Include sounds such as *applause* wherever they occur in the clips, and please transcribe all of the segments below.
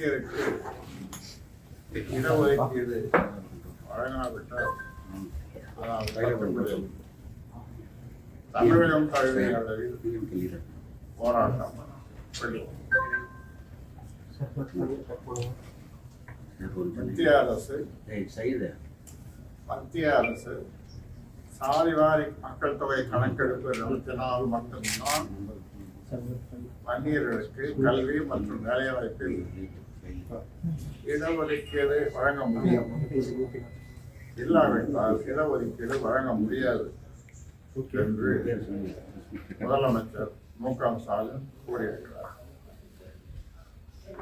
வன்னியருக்கு இடஒதுக்கீடு வழங்காவிட்டால் தமிழகம் தழுவிய அளவில் போராட்டம். மத்திய அரசு. மத்திய அரசு சாதிவாரி மக்கள் தொகை கணக்கெடுப்பு நடத்தினால் மட்டும்தான் வன்னியர்களுக்கு கல்வி மற்றும் வேலைவாய்ப்பில் இடஒதுக்கீடு வழங்க முடியும் இல்லாவிட்டால் இடஒதுக்கீடு வழங்க முடியாது என்று முதலமைச்சர் மு க ஸ்டாலின் கூறியிருக்கிறார்.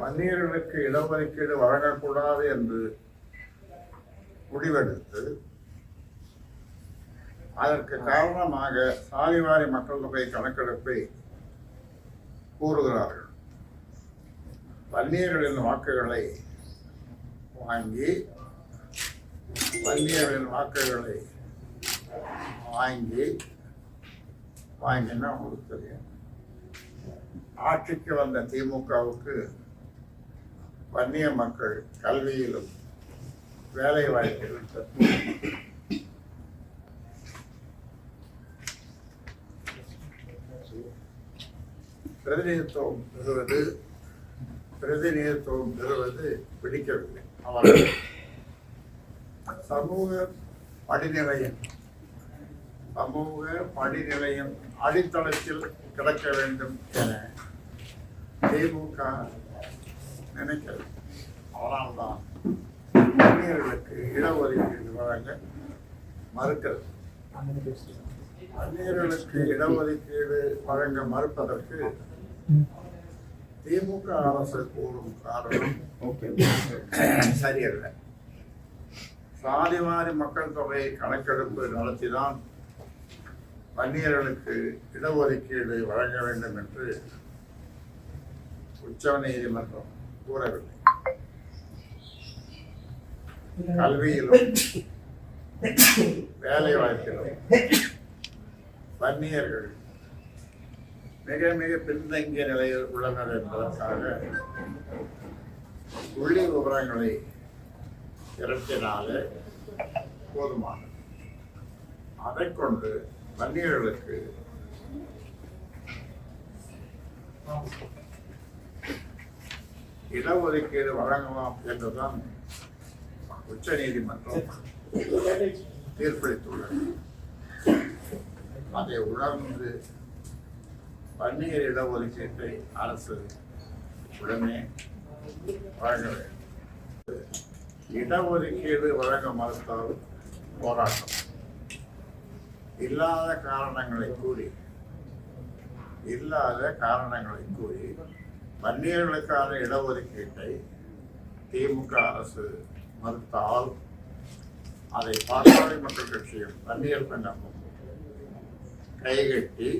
வன்னியர்களுக்கு இடஒதுக்கீடு வழங்கக்கூடாது என்று முடிவெடுத்து அதற்கு காரணமாக சாதிவாரி மக்கள் தொகை கணக்கெடுப்பை கூறுகிறார்கள். வன்னியர்களின் வாக்குகளை வாங்கி வன்னியர்களின் வாக்குகளை வாங்கி வாங்கினா உங்களுக்கு தெரியும். ஆட்சிக்கு வந்த திமுகவுக்கு வன்னிய மக்கள் கல்வியிலும் வேலை வாய்ப்பிலும் பிரதிநிதித்துவம் பெறுவது பிரதிநிதித்துவம் பெறுவது பிடிக்கவில்லை. அவர்கள் சமூக படிநிலையம். சமூக படிநிலையம் அடித்தளத்தில் கிடக்க வேண்டும் என திமுக நினைக்கிறது. அதனால்தான் அந்நியர்களுக்கு இடஒதுக்கீடு வழங்க மறுக்கிறது. அந்நியர்களுக்கு இடஒதுக்கீடு வழங்க மறுப்பதற்கு திமுக அரசு கூறும் காரணம் சரியல்ல. சாதிவாரி மக்கள் தொகை கணக்கெடுப்பு நடத்திதான் வன்னியர்களுக்கு இடஒதுக்கீடு வழங்க வேண்டும் என்று உச்ச நீதிமன்றம் கூறவில்லை. கல்வியிலும் வேலை வாய்ப்பிலும் வன்னியர்கள் மிக மிக பின்தங்கிய நிலையில் உள்ளனர் என்பதற்காக புள்ளி விவரங்களை திரட்டினாலே போதுமானது. அதை கொண்டு வன்னியர்களுக்கு இடஒதுக்கீடு வழங்கலாம் என்றுதான் உச்ச நீதிமன்றம் தீர்ப்பளித்துள்ளது. அதை உணர்ந்து பன்னியர் இட ஒதுக்கீட்டை அரசு உடனே வழங்க வேண்டும். இடஒதுக்கீடு வழங்க மறுத்தால் போராட்டம். இல்லாத காரணங்களை கூறி இல்லாத காரணங்களை கூறி வன்னியர்களுக்கான இடஒதுக்கீட்டை திமுக அரசு மறுத்தால் அதை பாட்டாளி மக்கள் கட்சியும் வன்னியர் சங்கமும் கைகட்டி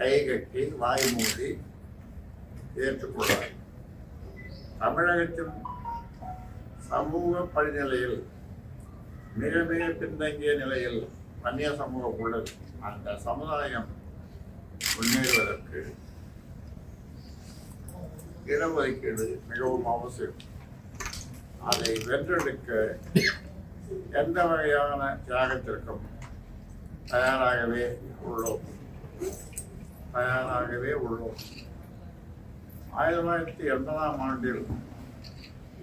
கைகட்டி வாய் மூடி ஏற்றுக்கொள்வார் தமிழகத்தின் சமூக படிநிலையில் மிக மிக பின்தங்கிய நிலையில் வன்னிய சமூகம் உள்ளது அந்த சமுதாயம் முன்னேறுவதற்கு இடஒதுக்கீடு மிகவும் அவசியம். அதை வென்றெடுக்க எந்த வகையான தியாகத்திற்கும் தயாராகவே உள்ளோம். தயாராகவே உள்ளோம். ஆயிரத்தி தொள்ளாயிரத்தி எண்பதாம் ஆண்டில்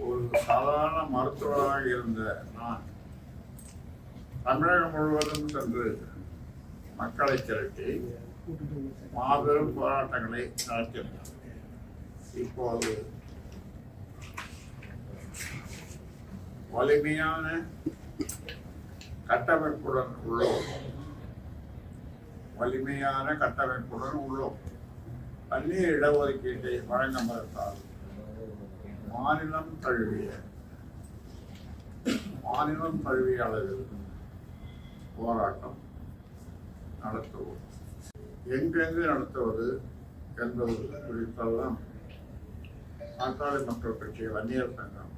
ஒரு சாதாரண மருத்துவராக இருந்த நான் தமிழகம் முழுவதும் சென்று மக்களை திரட்டி மாபெரும் போராட்டங்களை நடத்தினார் இப்போது வலிமையான கட்டமைப்புடன் உள்ளோம். வலிமையான கட்டமைப்புடன் உள்ளோம். பள்ளி இடஒதுக்கீட்டை வழங்க மறுத்தால் மாநிலம் தழுவிய மாநிலம் தழுவிய அளவில் போராட்டம் நடத்துவோம். எங்கெங்கு நடத்துவது என்பது குறித்தெல்லாம் பாட்டாளி மக்கள் கட்சி வன்னியர் சங்கம்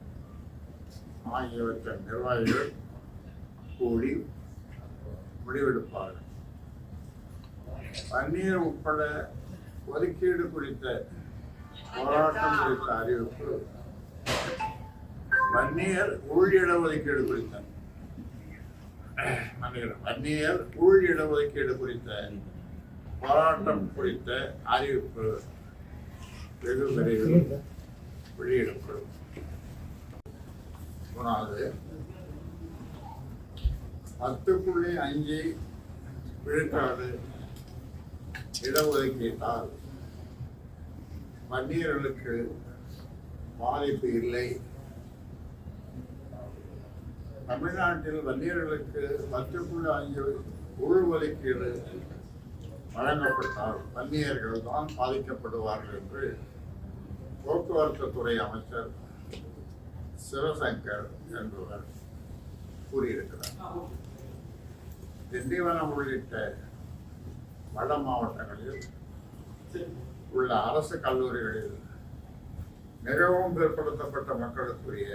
ஆகியவற்றின் நிர்வாகிகள் கூடி முடிவெடுப்பார்கள். பன்னீர் உட்பட ஒதுக்கீடு குறித்த போராட்டம் குறித்த அறிவிப்பு. வன்னியர் உள் இடஒதுக்கீடு குறித்த. வன்னியர் உள் இடஒதுக்கீடு குறித்த போராட்டம் குறித்த அறிவிப்பு வெகு விரைவில் வெளியிடப்படும். மூணாவது பத்து புள்ளி அஞ்சு விழுக்காடு இடஒதுக்கீட்டால் வன்னியர்களுக்கு பாதிப்பு இல்லை. தமிழ்நாட்டில் வன்னியர்களுக்கு பத்து புள்ளி அஞ்சு உள்ஒதுக்கீடு வழங்கப்பட்டால் வன்னியர்கள் தான் பாதிக்கப்படுவார்கள் என்று போக்குவரத்து துறை அமைச்சர் சிவசங்கர் என்பவர் கூறியிருக்கிறார். திண்டிவனம் உள்ளிட்ட வட மாவட்டங்களில் உள்ள அரசு கல்லூரிகளில் மிகவும் பிற்படுத்தப்பட்ட மக்களுக்குரிய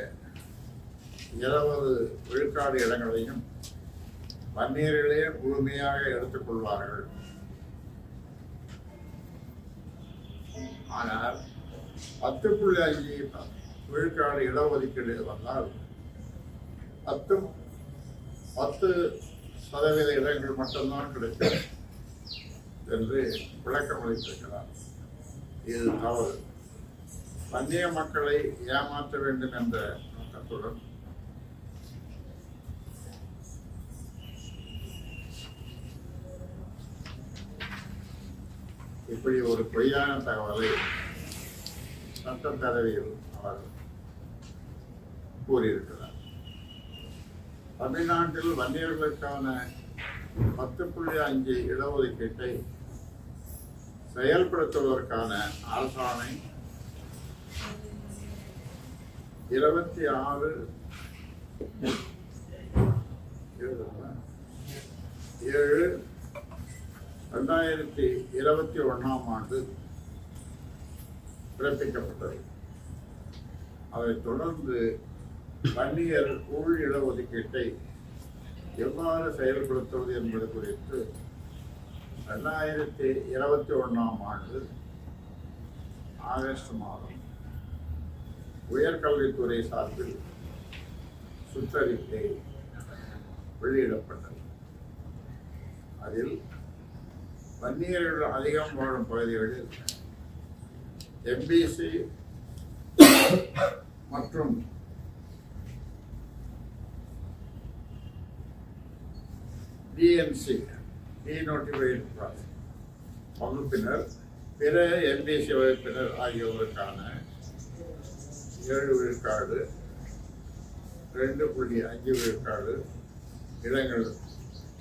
இருபது விழுக்காடு இடங்களையும் வன்னியர்களே முழுமையாக எடுத்துக்கொள்வார்கள் ஆனால் பத்து புள்ளி அஞ்சு விழுக்காடு இடஒதுக்கீடு வந்தால் பத்து பத்து சதவீத இடங்கள் மட்டும்தான் கிடைக்கும். என்று விளக்கம் அளித்திருக்கிறார். இது தவறு. வன்னிய மக்களை ஏமாற்ற வேண்டும் என்ற நோக்கத்துடன் இப்படி ஒரு பொய்யான தகவலை சட்டப்பேரவையில் அவர் கூறியிருக்கிறார். தமிழ்நாட்டில் வன்னியர்களுக்கான பத்து புள்ளி அஞ்சு இடஒதுக்கீட்டை செயல்படுத்துவதற்கான அரசாணை இருபத்தி ஆறு ஏழு ரெண்டாயிரத்தி இருபத்தி ஒன்றாம் ஆண்டு பிறப்பிக்கப்பட்டது. அதைத் தொடர்ந்து வன்னியர் உள் இடஒதுக்கீட்டை எவ்வாறு செயல்படுத்துவது என்பது குறித்து ரெண்டாயிரத்தி இருபத்தி ஒன்றாம் ஆண்டு ஆகஸ்ட் மாதம் உயர்கல்வித்துறை சார்பில் சுற்றறிக்கை வெளியிடப்பட்டது. அதில் வன்னியர்கள் அதிகம் வாழும் பகுதிகளில் எம்பிசி மற்றும் டிஎன்சி டீநோட்டிஃபைட் வகுப்பினர் பிற எம்பிசி வகுப்பினர் ஆகியோருக்கான ஏழு விழுக்காடு ரெண்டு புள்ளி அஞ்சு விழுக்காடு இடங்கள்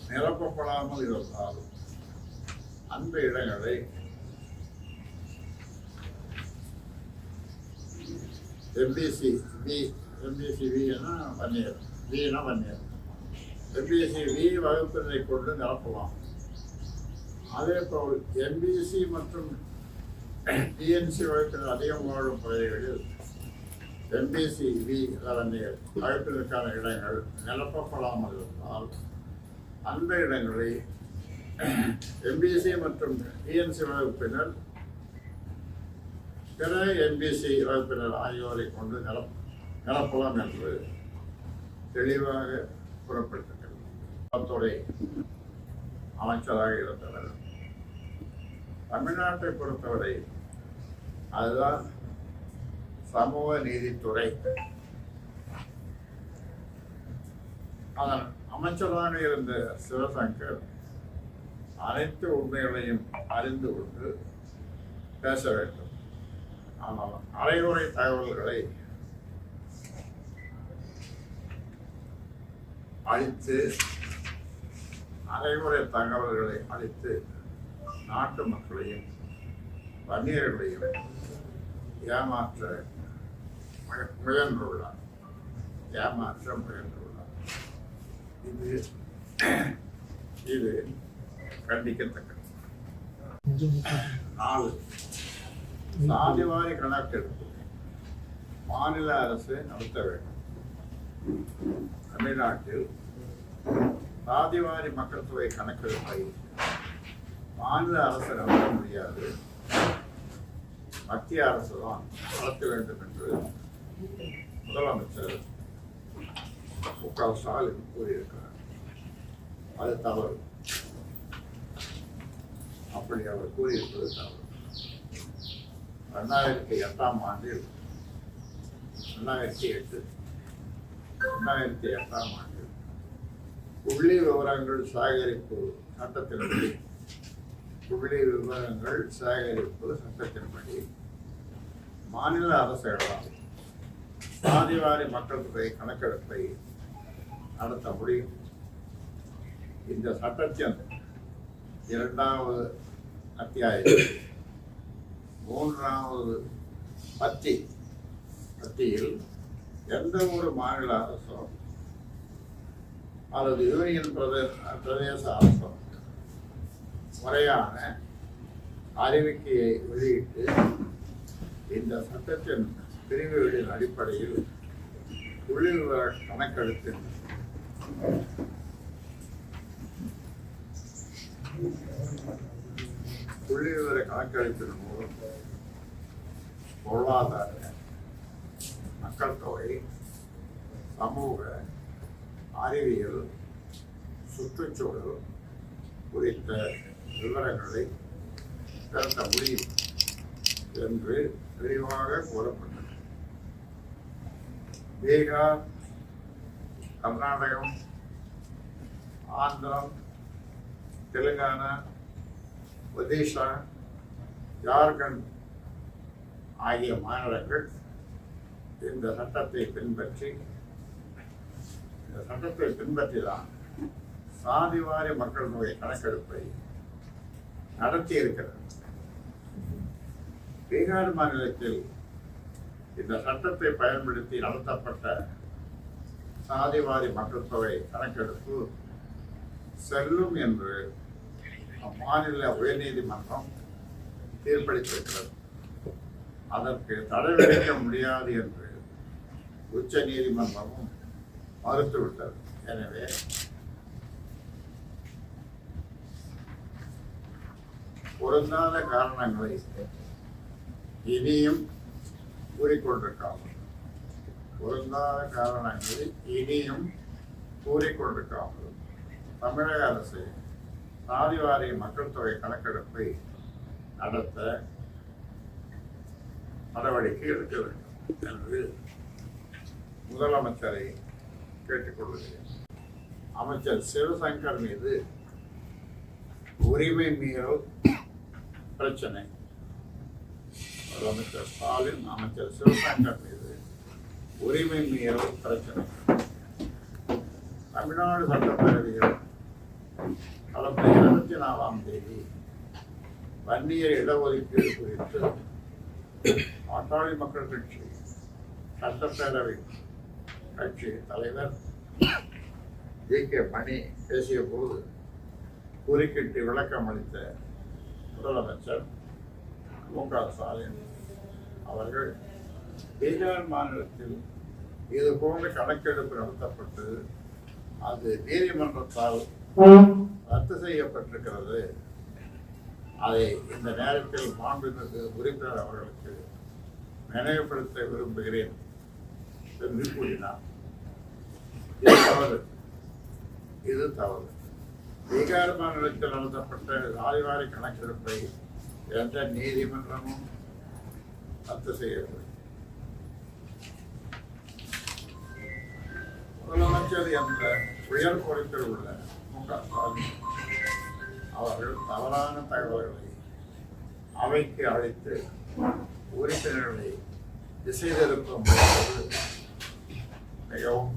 நிரப்பப்படாமல் இருந்தாலும் அந்த இடங்களை எம்பிசி வி எம்பிசி வினா வன்னியர் வினா வன்னியர் எம்பிஎஸ்சி வி வகுப்பினரை கொண்டு நிரப்பலாம் அதே போல் எம்பிஎஸ்சி மற்றும் டிஎன்சி வகுப்பினர் அதிகம் வாழும் பகுதிகளில் எம்பிஎஸ்சி வி வன்னியர் வகுப்பினருக்கான இடங்கள் நிரப்பப்படாமல் இருந்தால் அந்த இடங்களை எம்பிஎஸ்சி மற்றும் டிஎன்சி வகுப்பினர் பிற எம்பிஎஸ்சி வகுப்பினர் ஆகியோரை கொண்டு நிரப் நிரப்பலாம் என்று தெளிவாக கூறப்பட்டிருக்கிறது துறை அமைச்சராக இருந்தவர். தமிழ்நாட்டை பொறுத்தவரை அதுதான் சமூக நீதித்துறை. அதன் அமைச்சராக இருந்த சிவசங்கர் அனைத்து உண்மைகளையும் அறிந்து கொண்டு பேச வேண்டும். ஆனால் அரைகுறை தகவல்களை அழித்து அரைகுறை தகவல்களை அளித்து நாட்டு மக்களையும் வன்னியர்களையும் ஏமாற்ற முயன்றுள்ளார். ஏமாற்ற முயன்றுள்ளார். இது இது கண்டிக்கத்தக்கது. நாலு. சாதிவாரி கணக்கெடுப்பு. மாநில அரசு நடத்த வேண்டும். தமிழ்நாட்டில் சாதிவாரி மக்கள் தொகை கணக்கெடுப்பை மாநில அரசு நடத்த முடியாது மத்திய அரசு தான் நடத்த வேண்டும் என்று முதலமைச்சர் மு க ஸ்டாலின் கூறியிருக்கிறார். அது தவறு. அப்படி அவர் கூறியிருப்பது தவறு. ரெண்டாயிரத்தி எட்டாம் ஆண்டில் ரெண்டாயிரத்தி எட்டு ரெண்டாயிரத்தி எட்டாம் ஆண்டில் புள்ளி விவரங்கள் சேகரிப்பு சட்டத்தின்படி. புள்ளி விவரங்கள் சேகரிப்பு சட்டத்தின்படி. மாநில அரசுகளால் சாதிவாரி மக்கள் தொகை கணக்கெடுப்பை நடத்த முடியும். இந்த சட்டத்தின் இரண்டாவது அத்தியாயத்தில் மூன்றாவது பத்தி. பத்தியில் எந்த ஒரு மாநில அரசும் அல்லது யூனியன் பிரதேச பிரதேச அரசும் முறையான அறிவிக்கையை வெளியிட்டு இந்த சட்டத்தின் பிரிவுகளின் அடிப்படையில் புள்ளிவிவர கணக்கெடுப்பின் புள்ளிவிவர கணக்கெடுப்பின் மூலம் பொருளாதார மக்கள் தொகை சமூக அறிவியல் சுற்றுச்சூழல் குறித்த விவரங்களை திரட்ட முடியும் என்று தெளிவாக கூறப்பட்டது. பீகார் கர்நாடகம் ஆந்திரம் தெலுங்கானா ஒடிஷா ஜார்க்கண்ட் ஆகிய மாநிலங்கள் இந்த சட்டத்தை பின்பற்றி இந்த சட்டத்தை பின்பற்றி தான் சாதிவாரி மக்கள் தொகை கணக்கெடுப்பை நடத்தி இருக்கிறது. பீகார் மாநிலத்தில் இந்த சட்டத்தை பயன்படுத்தி நடத்தப்பட்ட சாதிவாரி மக்கள் தொகை கணக்கெடுப்பு செல்லும் என்று அம்மாநில உயர்நீதிமன்றம் தீர்ப்பளித்திருக்கிறது. அதற்கு தடை விதிக்க முடியாது என்று உச்ச நீதிமன்றமும் மறுத்துவிட்டது எனவே பொருந்தாத காரணங்களை இனியும் கூறிக்கொண்டிருக்காமல் பொருந்தாத காரணங்களை இனியும் கூறிக்கொண்டிருக்காமல் தமிழக அரசு சாதிவாரி மக்கள் தொகை கணக்கெடுப்பை நடத்த நடவடிக்கை எடுக்க வேண்டும். என்று முதலமைச்சரை கேட்டுக்கொள்கிறேன். அமைச்சர் சிவசங்கர் மீது உரிமை மீறல் பிரச்சனை. முதலமைச்சர் ஸ்டாலின் அமைச்சர் சிவசங்கர் மீது உரிமை மீறல் பிரச்சனை. தமிழ்நாடு சட்டப்பேரவையில் கடந்த இருபத்தி நாலாம் தேதி வன்னியர் இடஒதுக்கீடு குறித்து பாட்டாளி மக்கள் கட்சி சட்டப்பேரவை கட்சி தலைவர் *coughs* ஜி கே மணி பேசிய போது குறுக்கிட்டு விளக்கம் அளித்த முதலமைச்சர் மு க ஸ்டாலின் அவர்கள் பீகார் மாநிலத்தில் இது போன்ற கணக்கெடுப்பு நடத்தப்பட்டு அது நீதிமன்றத்தால் ரத்து செய்யப்பட்டிருக்கிறது. அதை இந்த நேரத்தில் மாண்புமிகு உறுப்பினர் அவர்களுக்கு நினைவுபடுத்த விரும்புகிறேன். என்று கூறினார் இது தவறு. இது தவறு. பீகார் மாநிலத்தில் நடத்தப்பட்ட ஆய்வாரி கணக்கெடுப்பை எந்த நீதிமன்றமும் ரத்து செய்யவில்லை. முதலமைச்சர் என்ற உயர் பொறுப்பில் உள்ள மு க ஸ்டாலின் அவர்கள் தவறான தகவல்களை அவைக்கு அழைத்து உறுப்பினர்களை திசை திருப்பும் மிகவும்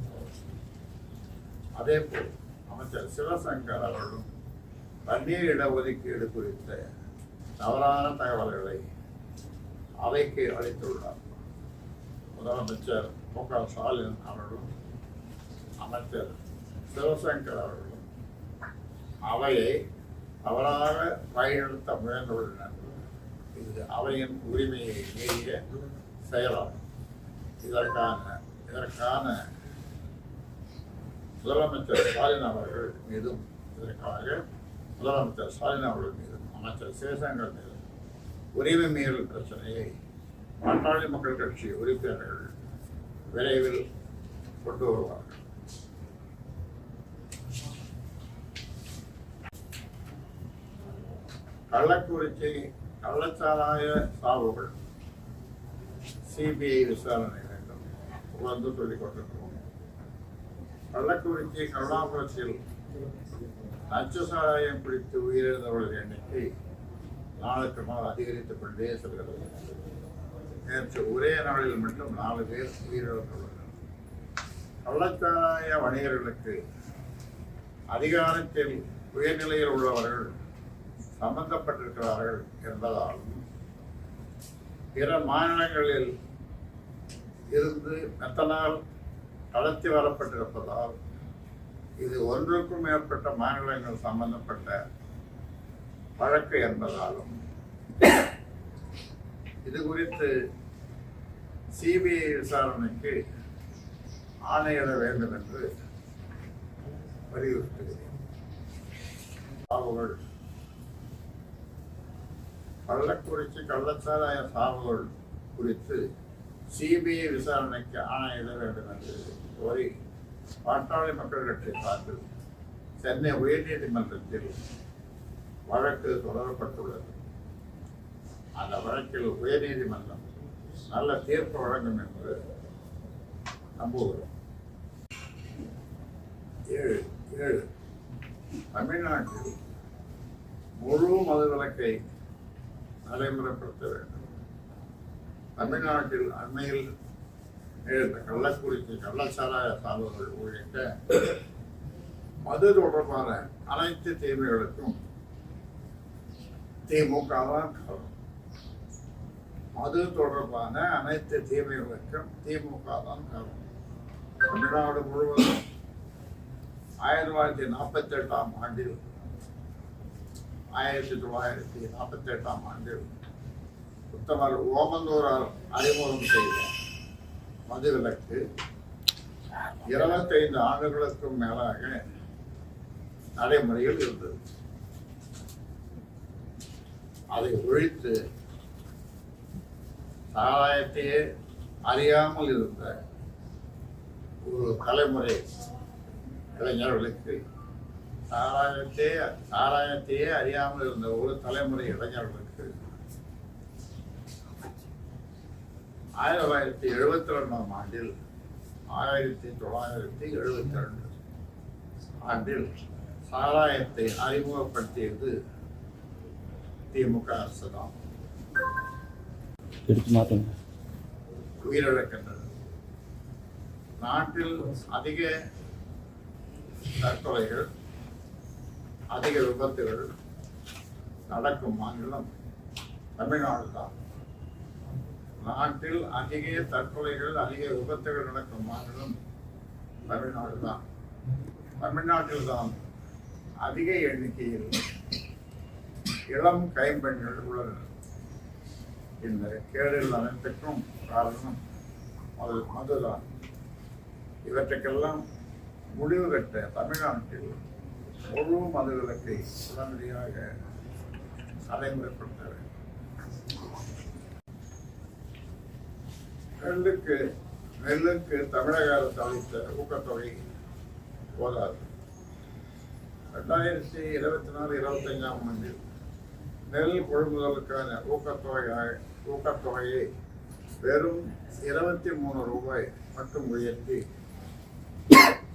அதே போல் அமைச்சர் சிவசங்கர் அவர்களும் தண்ணீர் இடஒதுக்கீடு குறித்த தவறான தகவல்களை அவைக்கு அளித்துள்ளார். முதலமைச்சர் மு க ஸ்டாலின் அவர்களும் அமைச்சர் சிவசங்கர் அவர்களும் அவையை தவறாக வழிநடத்த முயன்றுள்ளனர். இது அவையின் உரிமையை மீறிய செயலாகும். இதற்கான இதற்கான முதலமைச்சர் ஸ்டாலின் அவர்கள் மீதும் இதற்காக முதலமைச்சர் ஸ்டாலின் அவர்கள் மீதும் அமைச்சர் சேசங்கள் மீதும் உரிமை மீறல் பிரச்சனையை பாட்டாளி மக்கள் கட்சி உறுப்பினர்கள் விரைவில் கொண்டு வருவார்கள். கள்ளக்குறிச்சி கள்ளச்சாராய சாவுகள் சிபிஐ விசாரணை வந்து சொல்லிக் கொண்டிருக்கிறோம் கள்ளக்குறிச்சி கருணாபுரத்தில் நச்சு சாராயம் பிடித்து உயிரிழந்தவர்கள் எண்ணிக்கை நாளுக்கு நாள் அதிகரித்துக் கொண்டே செல்கிறது. நேற்று ஒரே நாளில் மட்டும் நாலு பேர் உயிரிழந்துள்ளனர் கள்ளச்சாராய வணிகர்களுக்கு அதிகாரத்தில் உயர்நிலையில் உள்ளவர்கள் சம்பந்தப்பட்டிருக்கிறார்கள் என்பதாலும் பிற மாநிலங்களில் இருந்து மெத்தனால் தளர்த்தி வரப்பட்டிருப்பதால் இது ஒன்றுக்கும் மேற்பட்ட மாநிலங்கள் சம்பந்தப்பட்ட வழக்கு என்பதாலும் இது குறித்து சிபிஐ விசாரணைக்கு ஆணையிட வேண்டும் என்று வலியுறுத்துகிறேன். சாவுகள். கள்ளக்குறிச்சி கள்ளச்சாராய சாவுகள் குறித்து சிபிஐ விசாரணைக்கு ஆணையிட வேண்டும் என்று கோரி பாட்டாளி மக்கள் கட்சி சார்பில் சென்னை உயர்நீதிமன்றத்தில் வழக்கு தொடரப்பட்டுள்ளது. அந்த வழக்கில் உயர்நீதிமன்றம் நல்ல தீர்ப்பு வழங்கும் என்று நம்புகிறோம். ஏழு ஏழு. தமிழ்நாட்டில் முழு மதுவிலக்கை நடைமுறைப்படுத்த வேண்டும். தமிழ்நாட்டில் அண்மையில் நிகழ்ந்த கள்ளக்குறிச்சி கள்ளச்சாராய சார்பர்கள் உள்ளிட்ட மது தொடர்பான அனைத்து தீமைகளுக்கும் திமுக தான் காரணம் மது தொடர்பான அனைத்து தீமைகளுக்கும் திமுக தான் காரணம் தமிழ்நாடு முழுவதும் ஆயிரத்தி தொள்ளாயிரத்தி நாற்பத்தி எட்டாம் ஆண்டில் ஆயிரத்தி தொள்ளாயிரத்தி நாற்பத்தி எட்டாம் ஆண்டில் உத்தமர் ஓமந்தூரால் அறிமுகம் செய்த மதுவிலக்கு இருபத்தைந்து ஆண்டுகளுக்கும் மேலாக நடைமுறையில் இருந்தது. அதை ஒழித்து சாராயத்தையே அறியாமல் இருந்த ஒரு தலைமுறை இளைஞர்களுக்கு சாராயத்தையே சாராயத்தையே அறியாமல் இருந்த ஒரு தலைமுறை இளைஞர்களுக்கு ஆயிரத்தி தொள்ளாயிரத்தி எழுபத்தி ரெண்டாம் ஆண்டில் ஆயிரத்தி தொள்ளாயிரத்தி எழுபத்தி ரெண்டு ஆண்டில் சாராயத்தை அறிமுகப்படுத்தியது திமுக அரசு தான் உயிரிழக்கின்றது. நாட்டில் அதிக தற்கொலைகள் அதிக விபத்துகள் நடக்கும் மாநிலம் தமிழ்நாடு தான் நாட்டில் அதிக தற்கொலைகள் அதிக விபத்துகள் நடக்கும் மாநிலம் தமிழ்நாடு தான் தமிழ்நாட்டில் தான் அதிக எண்ணிக்கையில் இளம் கைம்பெண்கள் உள்ளனர். இந்த கேடுகள் அனைத்துக்கும் காரணம் அது மதுதான் இவற்றுக்கெல்லாம் முடிவு கட்ட தமிழ்நாட்டில் முழு மதுவிலக்கை உடனடியாக நடைமுறைப்படுத்த வேண்டும். நெல்லுக்கு நெல்லுக்கு தமிழக அரசு அளித்த ஊக்கத்தொகை போதாது. ரெண்டாயிரத்தி இருபத்தி நாலு இருபத்தஞ்சாம் ஆண்டில் நெல் கொள்முதலுக்கான ஊக்கத்தொகை ஊக்கத்தொகையை வெறும் இருபத்தி மூணு ரூபாய் மட்டும் உயர்த்தி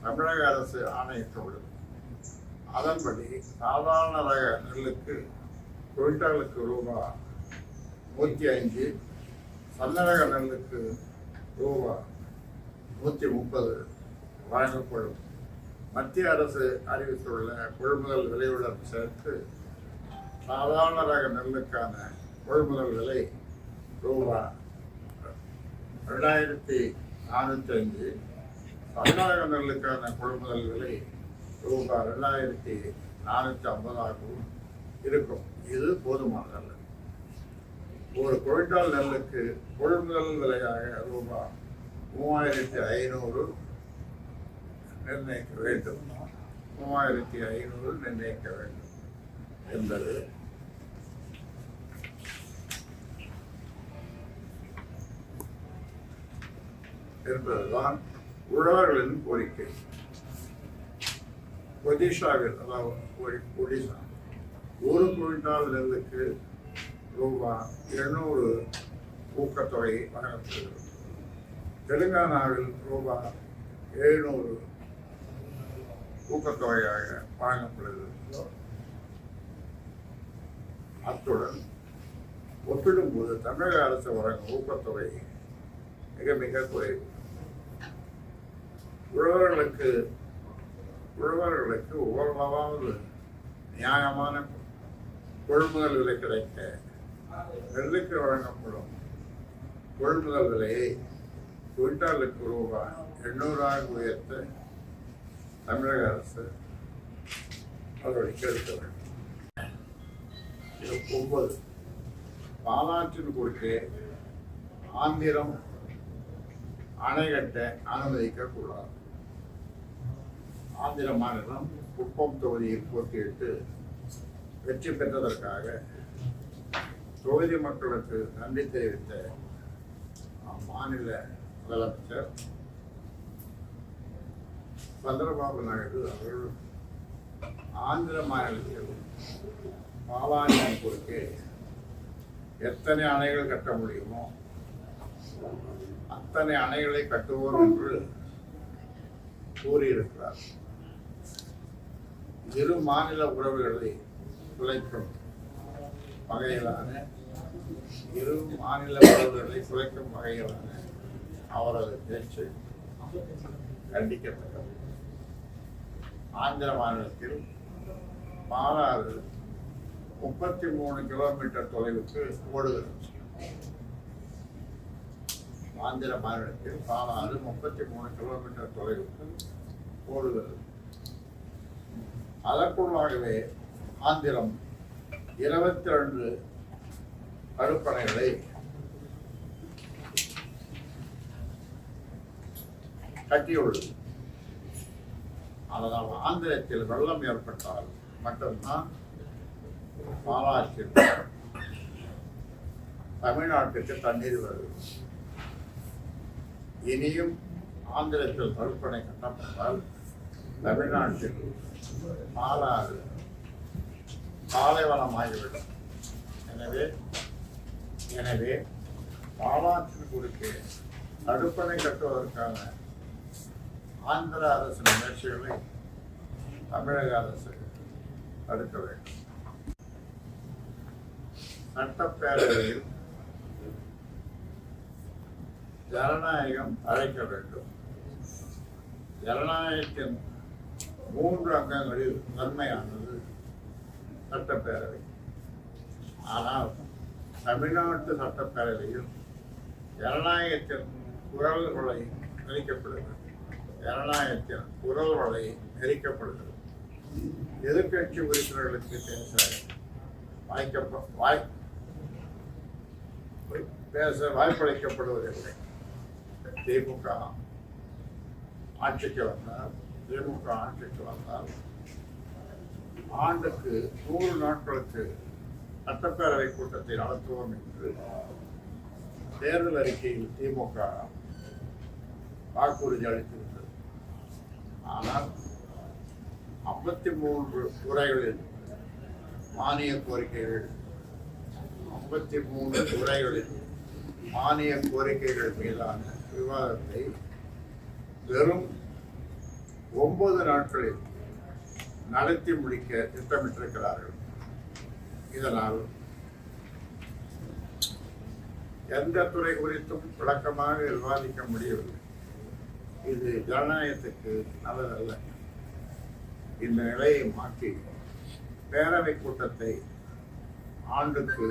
தமிழக அரசு ஆணையிட்டுள்ளது. அதன்படி சாதாரண ரக நெல்லுக்கு குவிண்டாலுக்கு ரூபாய் நூற்றி அஞ்சு சன்னரக நெல்லுக்கு ரூபா நூற்றி முப்பது வழங்கப்படும். மத்திய அரசு அறிவித்துள்ள கொள்முதல் விலையுடன் சேர்த்து சாதாரண ரக நெல்லுக்கான கொள்முதல் விலை ரூபா ரெண்டாயிரத்தி நானூற்றி அஞ்சு கர்நாடக நெல்லுக்கான கொள்முதல் விலை ரூபா ரெண்டாயிரத்தி நானூற்றி ஐம்பதாகவும் இருக்கும். இது போதுமானதல்ல. ஒரு குவிண்டால் நெல்லுக்கு கொள்முதல் விலையாக ரூபாய் மூவாயிரத்தி ஐநூறு நிர்ணயிக்க வேண்டும். மூவாயிரத்தி ஐநூறு நிர்ணயிக்க வேண்டும் என்பது என்பதுதான் உழவர்களின் கோரிக்கை. ஒடிஷாவில் அதாவது ஒடிஷா ஒரு குவிண்டால் நெல்லுக்கு ரூபாய் இருநூறு ஊக்கத்தொகை வழங்கப்படுகிறது. தெலுங்கானாவில் ரூபாய் எழுநூறு ஊக்கத்தொகையாக வழங்கப்படுகிறது. அத்துடன் ஒப்பிடும்போது தமிழக அரசு வழங்கும் ஊக்கத்தொகை மிக மிக குறைவு. உழவர்களுக்கு உழவர்களுக்கு ஓரளவாவது நியாயமான கொள்முதல் விலை கிடைக்க நெல்லுக்கு வழங்கப்படும். கொள்முதல் விலையை குவிண்டாலுக்கு ரூபாய் எண்ணூறாக உயர்த்த தமிழக அரசு நடவடிக்கை எடுக்க வேண்டும். ஒன்பது. பாலாற்றின் குறுக்கே ஆந்திரம் அணை கட்ட அனுமதிக்க கூடாது ஆந்திர மாநிலம் குப்பம் தொகுதியில் போட்டியிட்டு வெற்றி பெற்றதற்காக தொகுதி மக்களுக்கு நன்றி தெரிவித்த அம்மாநில முதலமைச்சர் சந்திரபாபு நாயுடு அவர்கள் ஆந்திர மாநிலத்தில் பாலாற்றின் குறுக்கே எத்தனை அணைகள் கட்ட முடியுமோ அத்தனை அணைகளை கட்டுவோம் என்று கூறியிருக்கிறார். இரு மாநில உறவுகளை குலைக்கும் வகையிலான இரு மாநில உறவுகளை குறைக்கும் வகையிலான அவரது பேச்சு கண்டிக்கப்பட்டது. ஆந்திர மாநிலத்தில் பாலாறு முப்பத்தி மூணு கிலோமீட்டர் தொலைவுக்கு ஓடுகிறது. ஆந்திர மாநிலத்தில் பாலாறு முப்பத்தி மூணு கிலோமீட்டர் தொலைவுக்கு ஓடுகிறது. அதற்குள்ளாகவே ஆந்திரம் இருபத்தி ரெண்டு தடுப்பணைகளை கட்டியுள்ளது. அதனால் ஆந்திரத்தில் வெள்ளம் ஏற்பட்டால் மட்டும்தான் பாலாற்றில் தமிழ்நாட்டுக்கு தண்ணீர் வருது. இனியும் ஆந்திரத்தில் தடுப்பணை கட்டப்பட்டால் தமிழ்நாட்டில் பாலைவனம் ஆகிவிடும் எனவே எனவே பாலாற்றின் குறுக்கே தடுப்பணை கட்டுவதற்கான ஆந்திர அரசின் முயற்சிகளை தமிழக அரசு தடுக்க வேண்டும். சட்டப்பேரவையில் ஜனநாயகம் அழைக்க வேண்டும். ஜனநாயகத்தின் மூன்று அங்கங்களில் நன்மையானது சட்டப்பேரவை. ஆனால் தமிழ்நாட்டு சட்டப்பேரவையில் ஜனநாயகத்தின் குரல்களை நெரிக்கப்படுகிறது ஜனநாயகத்தின் குரல்களை நெரிக்கப்படுகிறது எதிர்க்கட்சி உறுப்பினர்களுக்கு பேச வாய்க்கப்ப வாய் பேச வாய்ப்பளிக்கப்படுவதில்லை. திமுக ஆட்சிக்கு வந்தால் திமுக ஆட்சிக்கு வந்தால் ஆண்டுக்கு நூறு நாட்களுக்கு சட்டப்பேரவை கூட்டத்தை நடத்துவோம் என்று தேர்தல் அறிக்கையில் திமுக வாக்குறுதி அளித்திருந்தது. ஆனால் ஐம்பத்தி மூன்று துறைகளில் மானிய கோரிக்கைகள் ஐம்பத்தி மூன்று துறைகளில் மானிய கோரிக்கைகள் மீதான விவாதத்தை வெறும் ஒன்பது நாட்களில் நடத்தி முடிக்க திட்டமிட்டிருக்கிறார்கள். இதனால் எந்த துறை குறித்தும் விளக்கமாக விவாதிக்க முடியவில்லை. இது ஜனநாயகத்துக்கு நல்லதல்ல. இந்த நிலையை மாற்றி பேரவை கூட்டத்தை ஆண்டுக்கு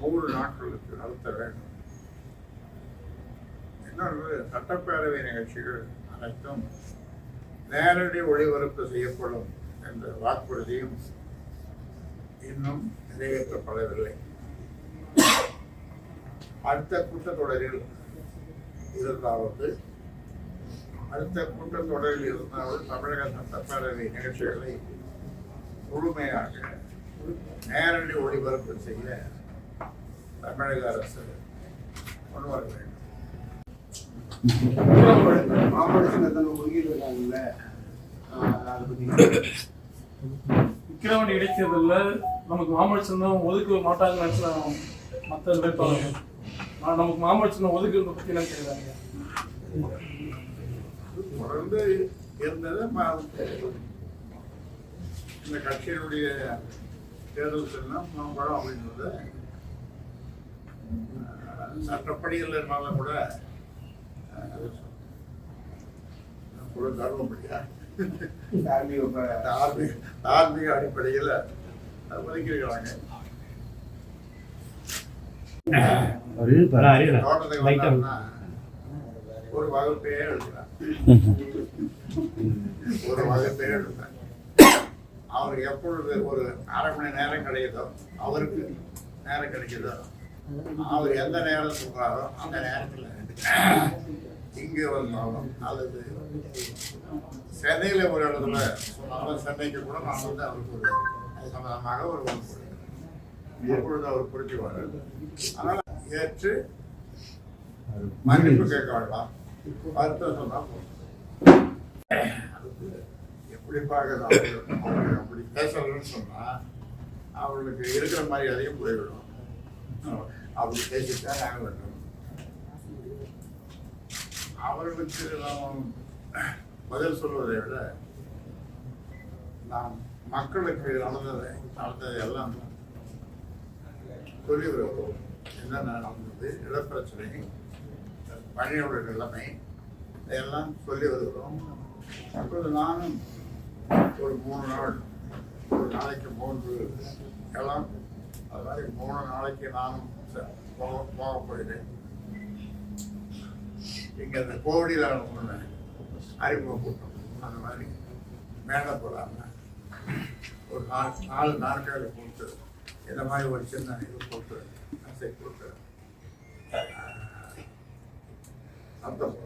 நூறு நாட்களுக்கு நடத்த வேண்டும். இன்னொன்று சட்டப்பேரவை நிகழ்ச்சிகள் அனைத்தும் நேரடி ஒளிபரப்பு செய்யப்படும் என்ற வாக்குறுதியும் இன்னும் நிறைவேற்றப்படவில்லை. அடுத்த கூட்டத்தொடரில் இருந்தாவது அடுத்த கூட்டத்தொடரில் இருந்தாவது தமிழக சட்டப்பேரவை நிகழ்ச்சிகளை முழுமையாக நேரடி ஒளிபரப்பு செய்ய தமிழக அரசு முன்வர வேண்டும். மாம்பழ சின்னத்தனை ஒதுக்கியிருக்காங்கல்ல நமக்கு மாம்பழ ஒதுக்க மாட்டாங்கன்னு மற்ற நமக்கு மாம்பழ ஒதுக்குறத பத்தி என்ன கேட்குறாங்க தொடர்ந்து இருந்தது இந்த கட்சியினுடைய தேர்தல் சின்னம் அப்படின்றது அஹ், சட்டப்படி கூட ஒரு தர்மப்படியா அடிப்படையில் ஒதுக்கியிருக்கிறாங்க ஒரு வகுப்பே எடுக்கிறார் அவருக்கு எப்பொழுது ஒரு அரை மணி நேரம் கிடைக்குதோ அவருக்கு நேரம் கிடைக்குதோ அவர் எந்த நேரம் சொல்றாரோ அந்த நேரத்தில் இங்கே வந்தாலும் அல்லது சென்னையில் ஒரு இடத்துல சொன்னாலும் சென்னைக்கு கூட நான் வந்து அவருக்கு ஒரு சம்பந்தமாக ஒரு வகுப்பு அப்பொழுது அவர் புரிஞ்சுவார் அதனால் ஏற்று மன்னிப்பு கேட்க வேண்டாம். வருத்தம் சொன்னா போதும். எப்படி பார்க்கறது அப்படி பேசலன்னு சொன்னா அவர்களுக்கு இருக்கிற மாதிரி அதையும் போய்விடும் அப்படி பேசிட்டா நாங்கள் வேண்டும் அவர்களுக்கு நாம் பதில் சொல்வதை விட நாம் மக்களுக்கு நடந்ததை நடந்ததை எல்லாம் சொல்லி வருவோம் என்னென்ன நடந்தது இடப்பிரச்சனை பணியோட நிலைமை இதையெல்லாம் சொல்லி வருகிறோம். அப்போது நானும் ஒரு மூணு நாள் ஒரு நாளைக்கு மூன்று எல்லாம் அது மாதிரி மூணு நாளைக்கு நானும் போக போக இங்கே அந்த கோவடியில் ஒன்று அறிமுக கூட்டம். அந்த மாதிரி மேலே போகிறாங்க ஒரு நாலு நாலு நாட்களை போட்டு இந்த மாதிரி ஒரு சின்ன இது போட்டு அசை போட்டு ஆஹ், சத்தம்